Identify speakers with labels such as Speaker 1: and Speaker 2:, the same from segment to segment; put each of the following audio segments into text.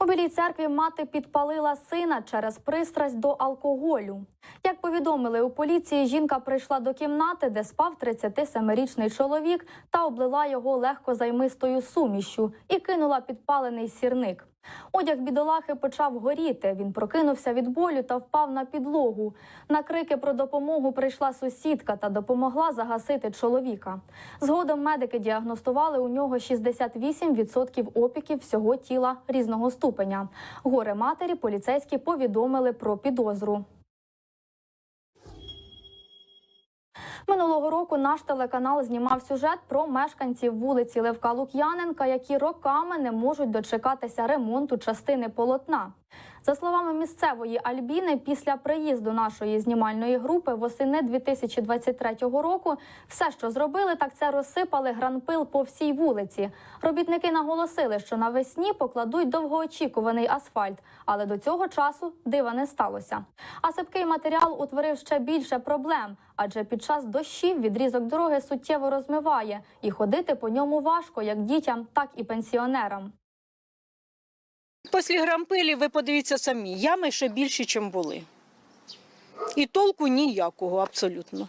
Speaker 1: У білій церкві мати підпалила сина через пристрасть до алкоголю. Як повідомили у поліції, жінка прийшла до кімнати, де спав 37-річний чоловік, та облила його легкозаймистою сумішю і кинула підпалений сірник. Одяг бідолахи почав горіти. Він прокинувся від болю та впав на підлогу. На крики про допомогу прийшла сусідка та допомогла загасити чоловіка. Згодом медики діагностували у нього 68% опіків всього тіла різного ступеня. Горе матері поліцейські повідомили про підозру. Минулого року наш телеканал знімав сюжет про мешканців вулиці Левка Лук'яненка, які роками не можуть дочекатися ремонту частини полотна. За словами місцевої Альбіни, після приїзду нашої знімальної групи восени 2023 року все, що зробили, так це розсипали гранпил по всій вулиці. Робітники наголосили, що навесні покладуть довгоочікуваний асфальт, але до цього часу дива не сталося. А сипкий матеріал утворив ще більше проблем, адже під час дощів відрізок дороги суттєво розмиває, і ходити по ньому важко як дітям, так і пенсіонерам.
Speaker 2: Після грампелі ви подивіться самі, ями ще більші, ніж були. І толку ніякого абсолютно.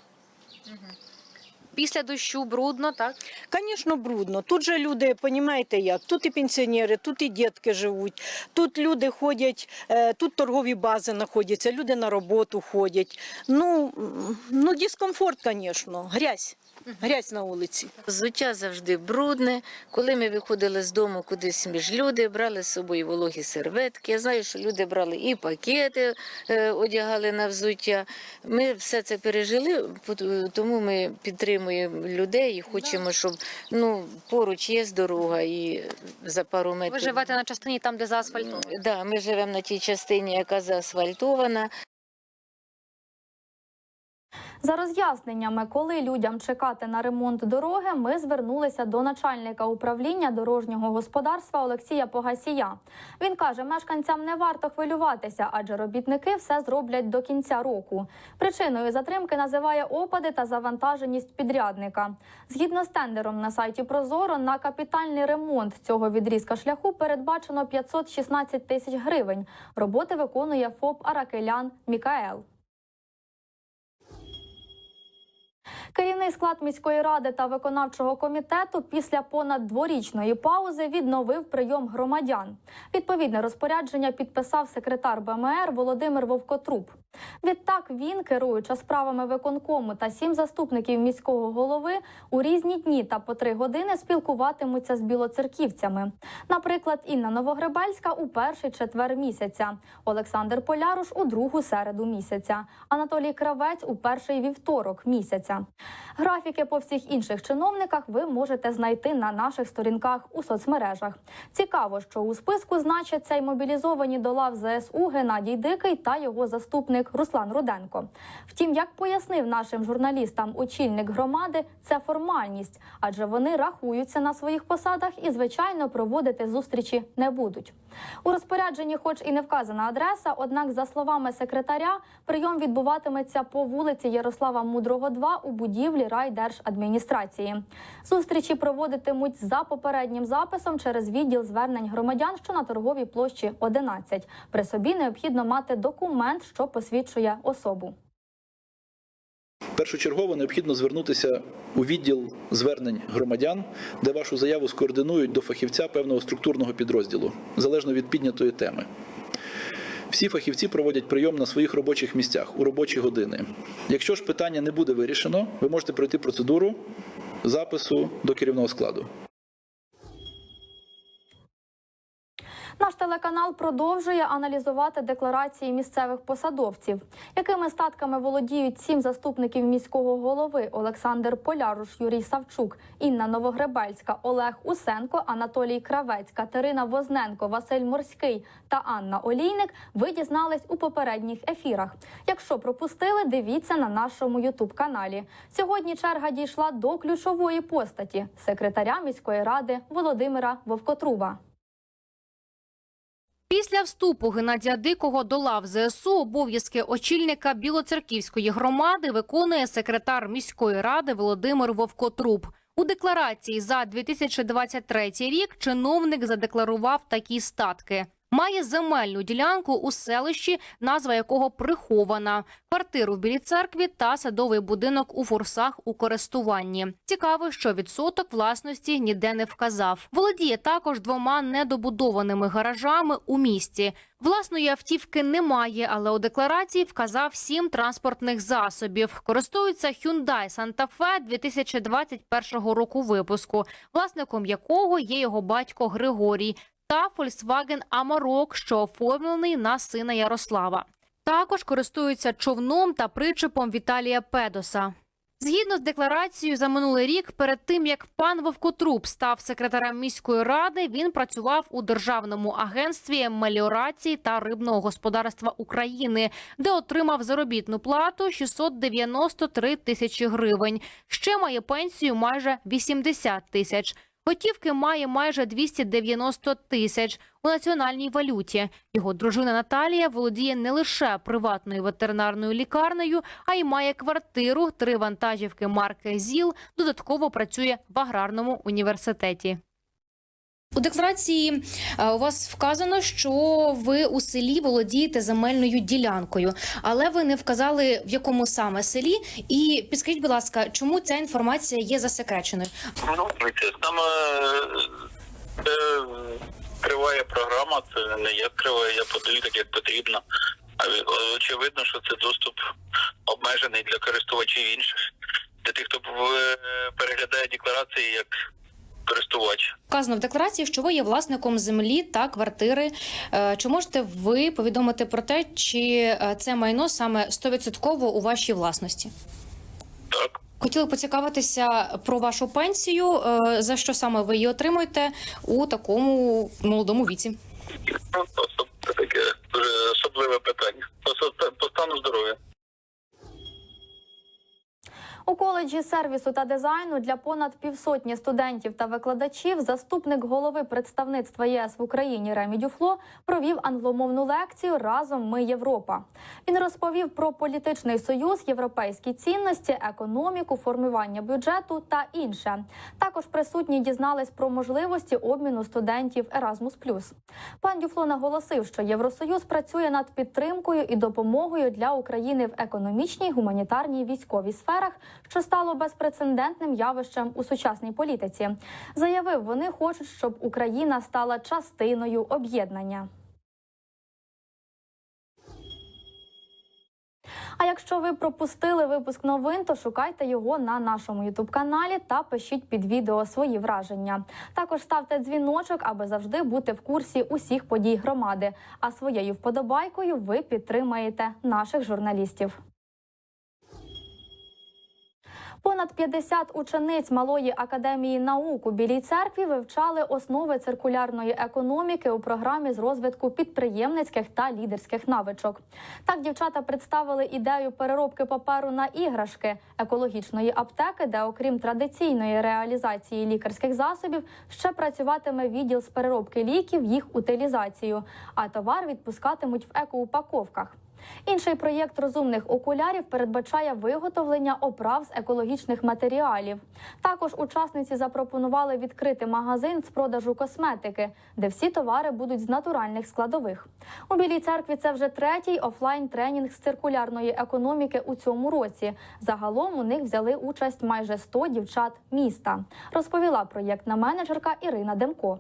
Speaker 3: Після дощу брудно, так?
Speaker 2: Звісно, брудно. Тут же люди, розумієте як, тут і пенсіонери, тут і дітки живуть, тут люди ходять, е, тут торгові бази знаходяться, люди на роботу ходять. Ну, ну дискомфорт, звісно, грязь. Грязь на вулиці.
Speaker 4: Взуття завжди брудне. Коли ми виходили з дому кудись між люди, брали з собою вологі серветки. Я знаю, що люди брали і пакети, е, одягали на взуття. Ми все це пережили, тому ми підтримуємо людей і хочемо, щоб ну, поруч є дорога і за пару метрів.
Speaker 3: Ви живете на частині там, де заасфальтовано.
Speaker 4: Да, ми живемо на тій частині, яка заасфальтована.
Speaker 1: За роз'ясненнями, коли людям чекати на ремонт дороги, ми звернулися до начальника управління дорожнього господарства Олексія Погасія. Він каже, мешканцям не варто хвилюватися, адже робітники все зроблять до кінця року. Причиною затримки називає опади та завантаженість підрядника. Згідно з тендером на сайті Прозоро, на капітальний ремонт цього відрізка шляху передбачено 516 тисяч гривень. Роботи виконує ФОП Аракелян Мікаел. Керівний склад міської ради та виконавчого комітету після понад дворічної паузи відновив прийом громадян. Відповідне розпорядження підписав секретар БМР Володимир Вовкотруб. Відтак він, керуючи справами виконкому та сім заступників міського голови, у різні дні та по три години спілкуватимуться з білоцерківцями. Наприклад, Інна Новогребельська у перший четвер місяця, Олександр Поляруш у другу середу місяця, Анатолій Кравець у перший вівторок місяця. Графіки по всіх інших чиновниках ви можете знайти на наших сторінках у соцмережах. Цікаво, що у списку значаться й мобілізовані до лав ЗСУ Геннадій Дикий та його заступник Руслан Руденко. Втім, як пояснив нашим журналістам очільник громади, це формальність, адже вони рахуються на своїх посадах і, звичайно, проводити зустрічі не будуть. У розпорядженні, хоч і не вказана адреса, однак, за словами секретаря, прийом відбуватиметься по вулиці Ярослава Мудрого, 2 у будівлі райдержадміністрації. Зустрічі проводитимуть за попереднім записом через відділ звернень громадян, що на торговій площі 11. При собі необхідно мати документ, що посвідчує особу.
Speaker 5: Першочергово необхідно звернутися у відділ звернень громадян, де вашу заяву скоординують до фахівця певного структурного підрозділу, залежно від піднятої теми. Всі фахівці проводять прийом на своїх робочих місцях у робочі години. Якщо ж питання не буде вирішено, ви можете пройти процедуру запису до керівного складу.
Speaker 1: Наш телеканал продовжує аналізувати декларації місцевих посадовців, якими статками володіють сім заступників міського голови Олександр Поляруш, Юрій Савчук, Інна Новогребельська, Олег Усенко, Анатолій Кравець, Катерина Возненко, Василь Морський та Анна Олійник. Ви дізнались у попередніх ефірах. Якщо пропустили, дивіться на нашому Ютуб каналі. Сьогодні черга дійшла до ключової постаті секретаря міської ради Володимира Вовкотруба.
Speaker 3: Після вступу Геннадія Дикого до лав ЗСУ обов'язки очільника Білоцерківської громади виконує секретар міської ради Володимир Вовкотруб. У декларації за 2023 рік чиновник задекларував такі статки. Має земельну ділянку у селищі, назва якого прихована, квартиру в Білій церкві та садовий будинок у форсах у користуванні. Цікаво, що відсоток власності ніде не вказав. Володіє також двома недобудованими гаражами у місті. Власної автівки немає, але у декларації вказав сім транспортних засобів. Користується Hyundai Santa Fe 2021 року випуску, власником якого є його батько Григорій, та Volkswagen Amarok, що оформлений на сина Ярослава. Також користується човном та причепом Віталія Педоса. Згідно з декларацією за минулий рік, перед тим як пан Вовкотруб став секретарем міської ради, він працював у державному агентстві меліорації та рибного господарства України, де отримав заробітну плату 693 тисячі гривень. Ще має пенсію майже 80 тисяч. Готівки має майже 290 тисяч у національній валюті. Його дружина Наталія володіє не лише приватною ветеринарною лікарнею, а й має квартиру, три вантажівки марки ЗІЛ. Додатково працює в аграрному університеті.
Speaker 6: У декларації е, у вас вказано, що ви у селі володієте земельною ділянкою, але ви не вказали в якому саме селі. І підскажіть, будь ласка, чому ця інформація є засекреченою?
Speaker 7: Ну, там е, це триває програма, це не я криваю, я подаю так, як потрібно. Е, очевидно, що це доступ обмежений для користувачів інших, для тих, хто переглядає декларації як користувач.
Speaker 6: Вказано в декларації, що ви є власником землі та квартири. Е, Чи можете ви повідомити про те, чи е, це майно саме 100% у вашій власності?
Speaker 7: Так.
Speaker 6: Хотіли поцікавитися про вашу пенсію, е, за що саме ви її отримуєте у такому молодому віці.
Speaker 7: Це таке дуже особливе питання. По стану здоров'я.
Speaker 1: У коледжі сервісу та дизайну для понад півсотні студентів та викладачів заступник голови представництва ЄС в Україні Ремі Дюфло провів англомовну лекцію Разом ми Європа. Він розповів про політичний союз, європейські цінності, економіку, формування бюджету та інше. Також присутні дізнались про можливості обміну студентів Erasmus+. Пан Дюфло наголосив, що Євросоюз працює над підтримкою і допомогою для України в економічній, гуманітарній військовій сферах, що стало безпрецедентним явищем у сучасній політиці. Заявив, вони хочуть, щоб Україна стала частиною об'єднання. А якщо ви пропустили випуск новин, то шукайте його на нашому ютуб каналі та пишіть під відео свої враження. Також ставте дзвіночок, аби завжди бути в курсі усіх подій громади. А своєю вподобайкою ви підтримаєте наших журналістів. Понад 50 учениць малої академії наук у Білій церкві вивчали основи циркулярної економіки у програмі з розвитку підприємницьких та лідерських навичок. Так дівчата представили ідею переробки паперу на іграшки екологічної аптеки, де, окрім традиційної реалізації лікарських засобів, ще працюватиме відділ з переробки ліків, їх утилізацію, а товар відпускатимуть в екоупаковках. Інший проєкт розумних окулярів передбачає виготовлення оправ з екологічних матеріалів. Також учасниці запропонували відкрити магазин з продажу косметики, де всі товари будуть з натуральних складових. У Білій церкві це вже третій офлайн тренінг з циркулярної економіки у цьому році. Загалом у них взяли участь майже 100 дівчат міста. Розповіла проєктна менеджерка Ірина Демко.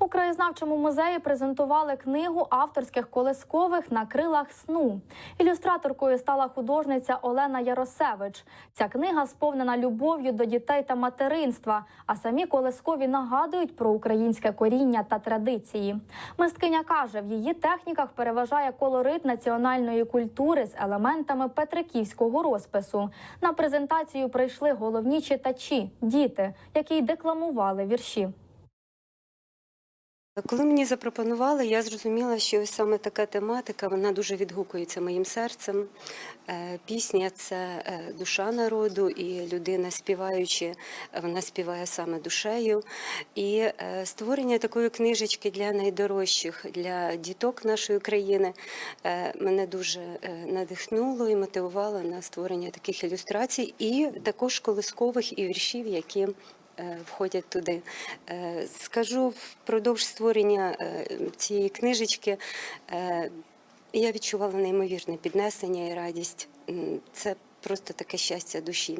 Speaker 1: У краєзнавчому музеї презентували книгу авторських колискових на крилах сну. Ілюстраторкою стала художниця Олена Яросевич. Ця книга сповнена любов'ю до дітей та материнства, а самі колискові нагадують про українське коріння та традиції. Мисткиня каже, в її техніках переважає колорит національної культури з елементами петриківського розпису. На презентацію прийшли головні читачі діти, які й декламували вірші.
Speaker 8: Коли мені запропонували, я зрозуміла, що ось саме така тематика вона дуже відгукується моїм серцем. Е, Пісня це е, душа народу, і людина, співаючи, вона співає саме душею. І е, створення такої книжечки для найдорожчих, для діток нашої країни, мене дуже надихнуло і мотивувало на створення таких ілюстрацій, і також колискових і віршів, які входять туди. Е, Скажу впродовж створення е, цієї книжечки. е, Я відчувала неймовірне піднесення і радість. Це просто таке щастя душі.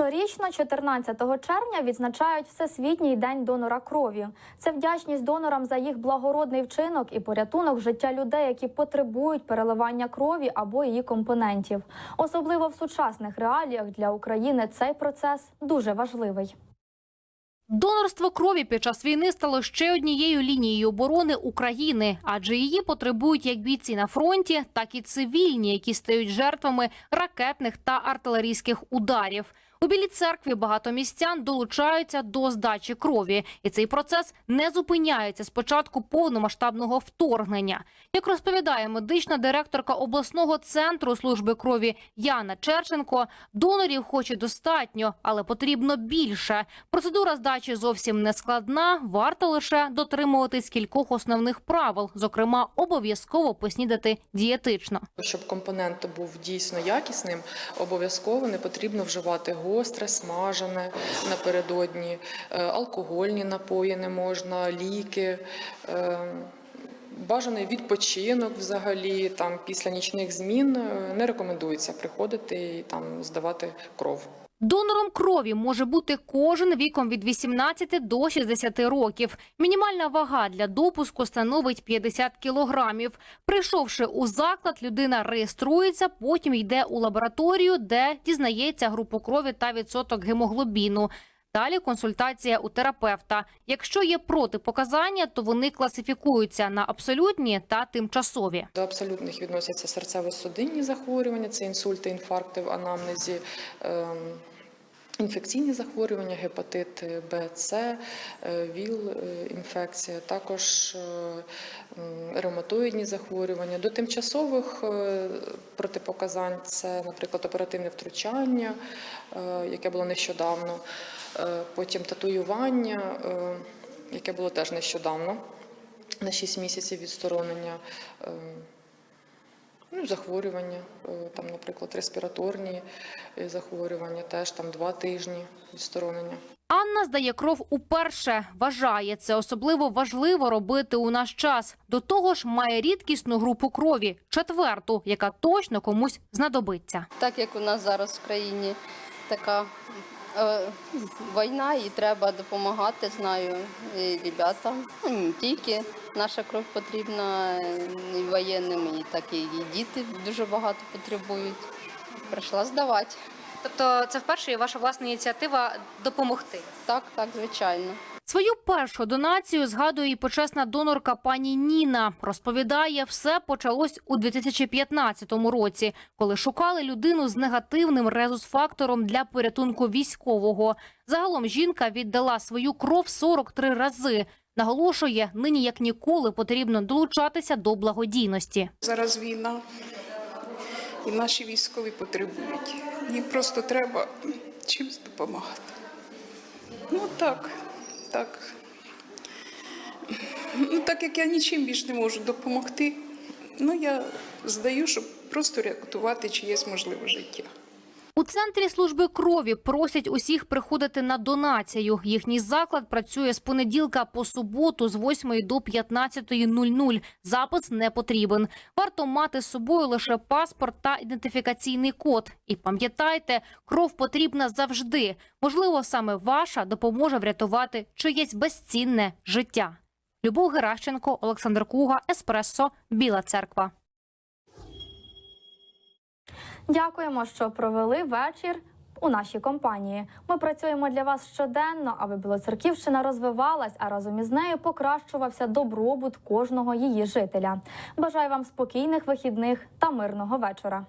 Speaker 1: Щорічно, 14 червня, відзначають Всесвітній день донора крові. Це вдячність донорам за їх благородний вчинок і порятунок життя людей, які потребують переливання крові або її компонентів. Особливо в сучасних реаліях для України цей процес дуже важливий.
Speaker 3: Донорство крові під час війни стало ще однією лінією оборони України, адже її потребують як бійці на фронті, так і цивільні, які стають жертвами ракетних та артилерійських ударів. У білій церкві багато містян долучаються до здачі крові, і цей процес не зупиняється з початку повномасштабного вторгнення. Як розповідає медична директорка обласного центру служби крові Яна Черченко, донорів хоч і достатньо, але потрібно більше. Процедура здачі зовсім не складна. Варто лише дотримуватись кількох основних правил, зокрема, обов'язково поснідати дієтично.
Speaker 9: Щоб компонент був дійсно якісним, обов'язково не потрібно вживати гостре, смажене напередодні, е, алкогольні напої не можна, ліки. е, Бажаний відпочинок взагалі там після нічних змін е, не рекомендується приходити і там здавати кров.
Speaker 3: Донором крові може бути кожен віком від 18 до 60 років. Мінімальна вага для допуску становить 50 кілограмів. Прийшовши у заклад, людина реєструється, потім йде у лабораторію, де дізнається групу крові та відсоток гемоглобіну. Далі консультація у терапевта. Якщо є протипоказання, то вони класифікуються на абсолютні та тимчасові.
Speaker 9: До абсолютних відносяться серцево-судинні захворювання, це інсульти, інфаркти в анамнезі, ем, інфекційні захворювання, гепатит Б, С, е, також е, ревматоїдні захворювання. До тимчасових е, протипоказань це, наприклад, оперативне втручання, е, яке було нещодавно, е, потім татуювання, е, яке було теж нещодавно. На 6 місяців відсторонення е, ну, захворювання, е, там, наприклад, респіраторні е, захворювання, теж там 2 тижні відсторонення.
Speaker 3: Анна здає кров уперше. Вважає це особливо важливо робити у наш час. До того ж, має рідкісну групу крові четверту, яка точно комусь знадобиться.
Speaker 10: так як у нас зараз в країні така е, війна і треба допомагати, знаю, і ребятам, ну, не тільки наша кров потрібна е, і воєнним, і так і діти дуже багато потребують. Прийшла здавати.
Speaker 6: Тобто, це вперше ваша власна ініціатива допомогти.
Speaker 10: Так, так, звичайно.
Speaker 3: Свою першу донацію згадує і почесна донорка пані Ніна. Розповідає, все почалось у 2015 році, коли шукали людину з негативним резус-фактором для порятунку військового. Загалом жінка віддала свою кров 43 рази. Наголошує, нині як ніколи потрібно долучатися до благодійності.
Speaker 11: Зараз війна, і наші військові потребують. Їм просто треба чимось допомагати. Ну так, так. Ну, так як я нічим більш не можу допомогти, ну я здаю, щоб просто рятувати чиєсь можливе життя.
Speaker 3: У центрі служби крові просять усіх приходити на донацію. Їхній заклад працює з понеділка по суботу з 8 до 15.00. Запис не потрібен. Варто мати з собою лише паспорт та ідентифікаційний код. І пам'ятайте, кров потрібна завжди. Можливо, саме ваша допоможе врятувати чиєсь безцінне життя. Любов Геращенко, Олександр Куга, Еспресо, Біла Церква.
Speaker 1: Дякуємо, що провели вечір у нашій компанії. Ми працюємо для вас щоденно, аби Білоцерківщина розвивалась, а разом із нею покращувався добробут кожного її жителя. Бажаю вам спокійних вихідних та мирного вечора.